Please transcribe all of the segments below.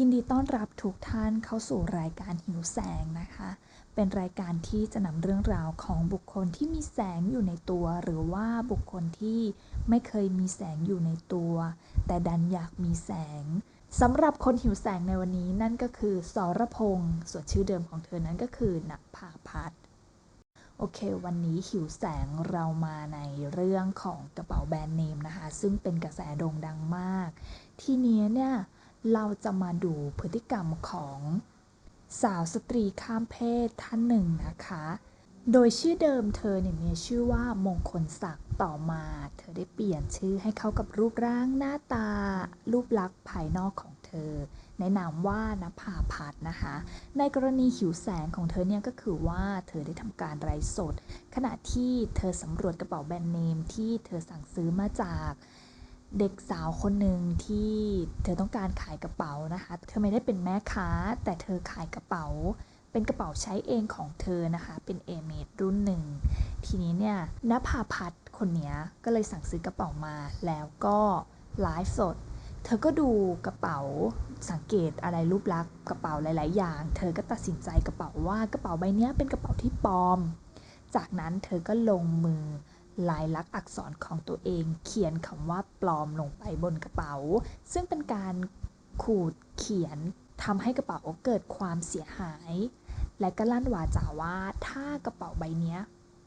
ยินดีต้อนรับทุกท่านเข้าสู่รายการหิวแสงนะคะ เป็นรายการที่จะนำเรื่องราวของบุคคลที่มีแสงอยู่ในตัว หรือว่าบุคคลที่ไม่เคยมีแสงอยู่ในตัว แต่ดันอยากมีแสงสำหรับคนหิวแสงในวันนี้นั่นก็คือสรพงษ์ส่วนชื่อเดิมของเธอนั้นก็คือณภาพัฒโอเค วันนี้หิวแสงเรามาในเรื่องของกระเป๋าแบรนด์เนมนะคะ ซึ่งเป็นกระแสโด่งดังมาก ทีนี้เนี่ย เราจะมาดูพฤติกรรมของสาวสตรีข้ามเพศท่านหนึ่งนะคะ โดยชื่อเดิมเธอเนี่ยมีชื่อว่ามงคลศักดิ์ต่อมา เธอได้เปลี่ยนชื่อให้เข้ากับรูปร่างหน้าตา รูปลักษณ์ภายนอกของเธอ ในนามว่านภาพัฒน์นะคะ ในกรณีหิวแสงของเธอเนี่ยก็คือว่าเธอได้ทำการไร้สด ขณะที่เธอสำรวจกระเป๋าแบรนด์เนมที่เธอสั่งซื้อมาจาก เด็กสาวคนหนึ่งที่เธอต้องการขายกระเป๋านะคะ เธอไม่ได้เป็นแม่ค้า แต่เธอขายกระเป๋า เป็นกระเป๋าใช้เองของเธอนะคะ เป็นเอเมดรุ่นหนึ่ง ทีนี้เนี่ยนภาพัฒน์คนนี้ก็เลยสั่งซื้อกระเป๋ามา แล้วก็ไลฟ์สด เธอก็ดูกระเป๋าสังเกตอะไรรูปลักษณ์กระเป๋าหลาย ๆ อย่าง เธอก็ตัดสินใจกระเป๋าว่ากระเป๋าใบนี้เป็นกระเป๋าที่ปลอม จากนั้นเธอก็ลงมือ ลายลักษณ์อักษรของตัวเอง เขียนคำว่าปลอมลงไปบนกระเป๋า ซึ่งเป็นการขูดเขียนทำให้กระเป๋าเกิดความเสียหาย และก็ลั่นวาจาว่าถ้ากระเป๋าใบนี้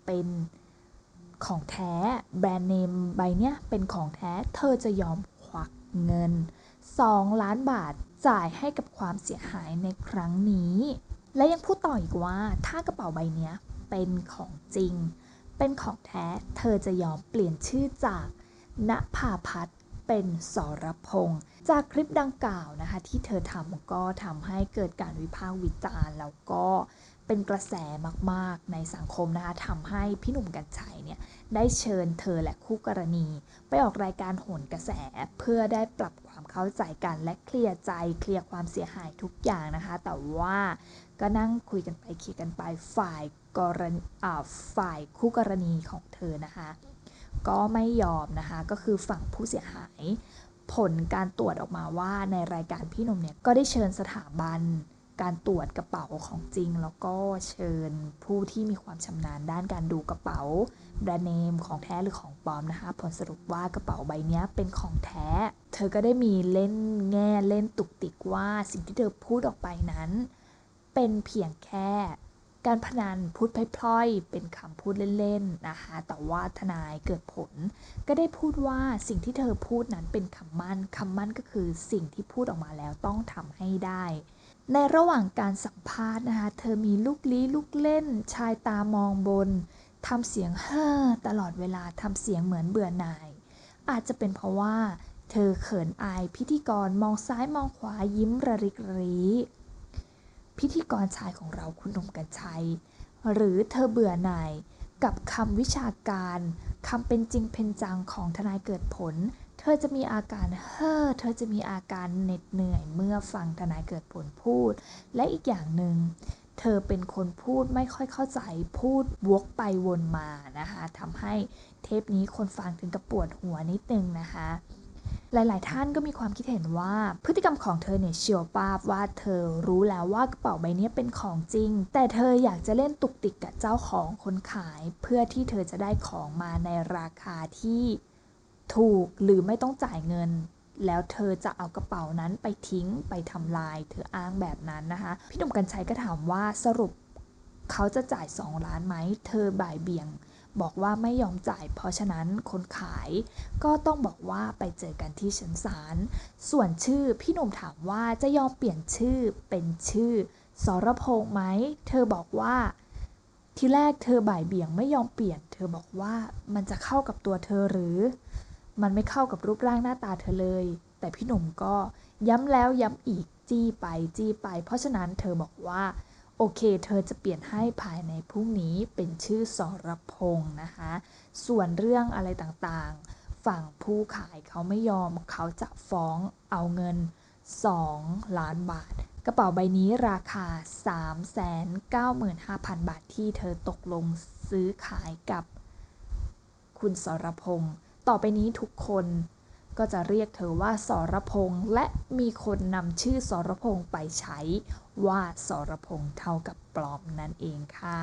เป็นของแท้แบรนด์เนมใบนี้เป็นของแท้เธอจะยอมควักเงิน 2 ล้านบาทจ่ายให้กับความเสียหายในครั้งนี้ และยังพูดต่ออีกว่าถ้ากระเป๋าใบนี้เป็นของจริง เป็นของแท้ เธอจะยอมเปลี่ยนชื่อจากณภาพัฒน์เป็นสรพงษ์จากคลิปดังกล่าวนะคะ ที่เธอทำก็ทำให้เกิดการวิพากษ์วิจารณ์ แล้วก็เป็นกระแสมากๆในสังคมนะคะทำให้พี่หนุ่มกัญชัยเนี่ยได้เชิญเธอและคู่กรณี ไปออกรายการโหนกระแสเพื่อได้ปรับความเข้าใจกันและเคลียร์ใจเคลียร์ความเสียหายทุกอย่างนะคะ แต่ว่าก็นั่งคุยกันไปเคลียร์กันไปฝ่าย กรณีฝ่ายคู่กรณีของเธอนะคะ ก็ไม่ยอมนะคะ ก็คือฝั่งผู้เสียหาย ผลการตรวจออกมาว่าในรายการพี่นมเนี่ย ก็ได้เชิญสถาบัน การตรวจกระเป๋าของจริง แล้วก็เชิญผู้ที่มีความชำนาญด้านการดูกระเป๋าแบรนด์เนมของแท้หรือของปลอมนะคะ ผลสรุปว่ากระเป๋าใบนี้เป็นของแท้ เธอก็ได้มีเล่นแง่เล่นตุกติกว่าสิ่งที่เธอพูดออกไปนั้น เป็นเพียงแค่ การพนันพูดพล่อยๆ เป็นคำพูดเล่นๆนะคะ แต่ว่าทนายเกิดผล ก็ได้พูดว่าสิ่งที่เธอพูดนั้นเป็นคำมั่นคำมั่นก็คือสิ่งที่พูดออกมาแล้วต้องทำให้ได้ ในระหว่างการสัมภาษณ์นะคะ เธอมีลูกลี้ลูกเล่น ชายตามองบนทำเสียงเฮ่อตลอดเวลาทำเสียงเหมือนเบื่อหน่าย อาจจะเป็นเพราะว่า เธอเขินอายพิธีกรมองซ้ายมองขวายิ้มระริกรี พิธีกรชายของเราคุณหนุ่มกัญชัย หรือเธอเบื่อหน่ายกับคำวิชาการคำเป็นจริงเป็นจังของทนายเกิดผล เธอจะมีอาการเฮ่อเธอจะมีอาการเหน็ดเหนื่อยเมื่อฟังทนายเกิดผลพูด และอีกอย่างหนึ่งเธอเป็นคนพูดไม่ค่อยเข้าใจพูดวกไปวนมานะคะทำให้เทปนี้คนฟังถึงกับปวดหัวนิดนึงนะคะ หลาย ๆ ท่านก็มีความคิดเห็นว่า พฤติกรรมของเธอเนี่ยเชียวปาบว่าเธอรู้แล้วว่ากระเป๋าใบนี้เป็นของจริง แต่เธออยากจะเล่นตุกติกกับเจ้าของคนขาย เพื่อที่เธอจะได้ของมาในราคาที่ถูกหรือไม่ต้องจ่ายเงินแล้วเธอจะเอากระเป๋านั้นไปทิ้งไปทำลาย เธออ้างแบบนั้นนะคะ พี่หนุ่มกัญชัยก็ถามว่าสรุปเขาจะจ่าย 2 ล้านไหม เธอบ่ายเบี่ยง บอกว่าไม่ยอมจ่าย เพราะฉะนั้นคนขายก็ต้องบอกว่าไปเจอกันที่ชั้นศาล ส่วนชื่อพี่หนุ่มถามว่าจะยอมเปลี่ยนชื่อเป็นชื่อสรพงษ์ไหม เธอบอกว่า ที่แรกเธอบ่ายเบี่ยงไม่ยอมเปลี่ยน เธอบอกว่ามันจะเข้ากับตัวเธอหรือ มันไม่เข้ากับรูปร่างหน้าตาเธอเลย แต่พี่หนุ่มก็ย้ำแล้วย้ำอีกจี้ไปจี้ไป เพราะฉะนั้นเธอบอกว่า โอเค เธอจะเปลี่ยนให้ภายในพรุ่งนี้เป็นชื่อสรพงษ์นะคะ ส่วนเรื่องอะไรต่างๆ ฝั่งผู้ขายเขาไม่ยอมเขาจะฟ้องเอาเงิน 2 ล้านบาท กระเป๋าใบนี้ราคา 395,000 บาทที่เธอตกลงซื้อขายกับคุณสรพงษ์ต่อไปนี้ทุกคน ก็จะเรียกเธอว่าสรพงษ์และมีคนนำชื่อสรพงษ์ไปใช้ว่าสรพงษ์เท่ากับปลอมนั่นเองค่ะ